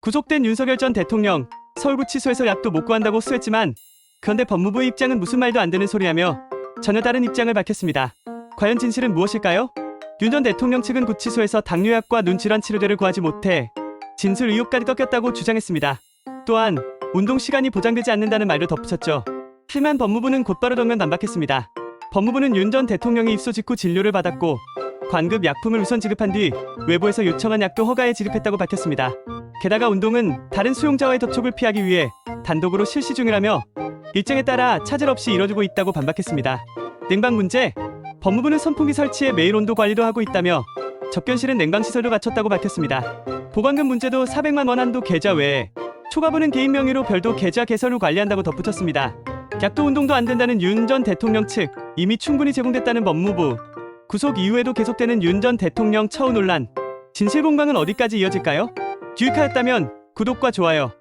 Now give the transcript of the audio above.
구속된 윤석열 전 대통령 서울구치소에서 약도 못 구한다고 수했지만 그런데 법무부의 입장은 무슨 말도 안 되는 소리하며 전혀 다른 입장을 밝혔습니다. 과연 진실은 무엇일까요? 윤 전 대통령 측은 구치소에서 당뇨약과 눈질환 치료제를 구하지 못해 진술 의혹까지 꺾였다고 주장했습니다. 또한 운동 시간이 보장되지 않는다는 말도 덧붙였죠. 하지만 법무부는 곧바로 정면 반박했습니다. 법무부는 윤 전 대통령이 입소 직후 진료를 받았고 관급 약품을 우선 지급한 뒤 외부에서 요청한 약도 허가에 지급했다고 밝혔습니다. 게다가 운동은 다른 수용자와의 접촉을 피하기 위해 단독으로 실시 중이라며 일정에 따라 차질 없이 이뤄지고 있다고 반박했습니다. 냉방 문제 법무부는 선풍기 설치에 매일 온도 관리도 하고 있다며 접견실은 냉방 시설도 갖췄다고 밝혔습니다. 보관금 문제도 400만 원 한도 계좌 외에 초과분은 개인 명의로 별도 계좌 개설 후 관리한다고 덧붙였습니다. 약도 운동도 안 된다는 윤 전 대통령 측 이미 충분히 제공됐다는 법무부 구속 이후에도 계속되는 윤 전 대통령 처우 논란 진실 공방은 어디까지 이어질까요? 유익하였다면 구독과 좋아요